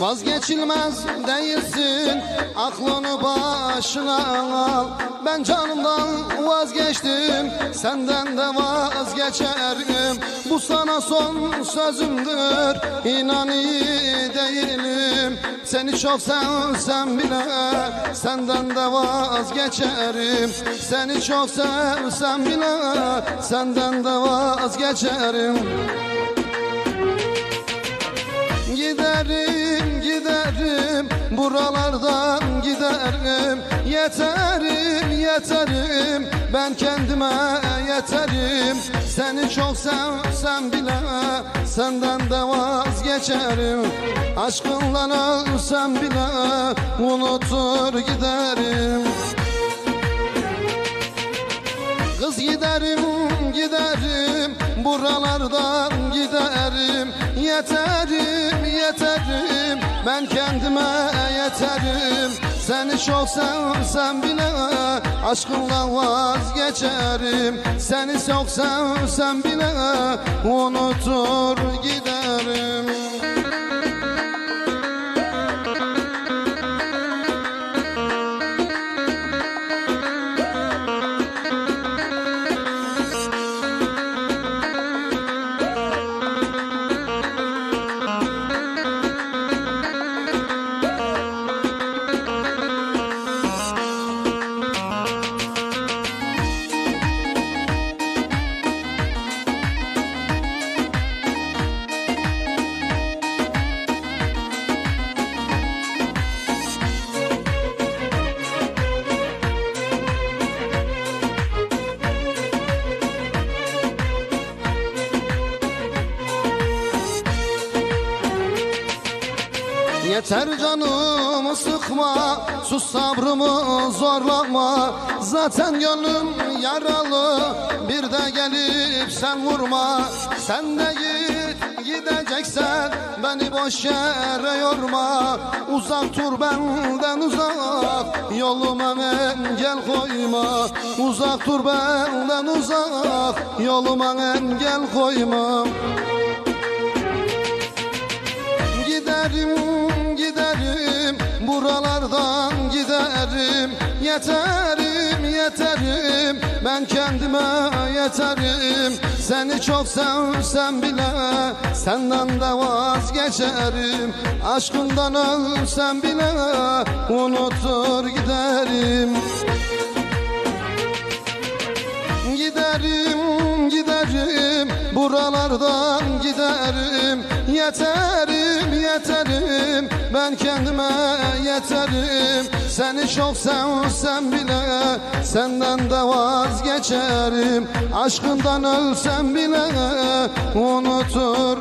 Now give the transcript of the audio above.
Vazgeçilmez değilsin Aklını başına al. Ben canımdan vazgeçtim Senden de vazgeçerim. Bu sana son sözümdür İnan iyi değilim. Seni çok sevsem bile Senden de vazgeçerim. Seni çok sevsem bile Senden de vazgeçerim Giderim giderim buralardan giderim. Yeterim yeterim ben kendime yeterim. Seni çok sevsem bile senden de vazgeçerim. Aşkınla ölsem bile unutur giderim. Kız giderim giderim buralardan giderim Yeterim yeterim. Ben kendime yeterim. Seni çok sevsem bile aşkınla vazgeçerim. Seni çok sevsem bile unutur Yeter canımı sıkma. Sus sabrımı zorlama. Zaten gönlüm yaralı. Bir de gelip sen vurma. Sen de git gideceksen Beni boş yere yorma. Uzak dur benden uzak. Yoluma engel koyma. Uzak dur benden uzak. Yoluma engel koyma. Giderim giderim buralardan giderim. Yeterim yeterim ben kendime yeterim. Seni çok sevsem bile senden de vazgeçerim. Aşkından ölsem bile unutur giderim. Giderim giderim buralardan giderim. Yeterim yeterim ben kendime yeterim. Seni çok sevsem bile senden de vazgeçerim. Aşkından ölsem bile unutur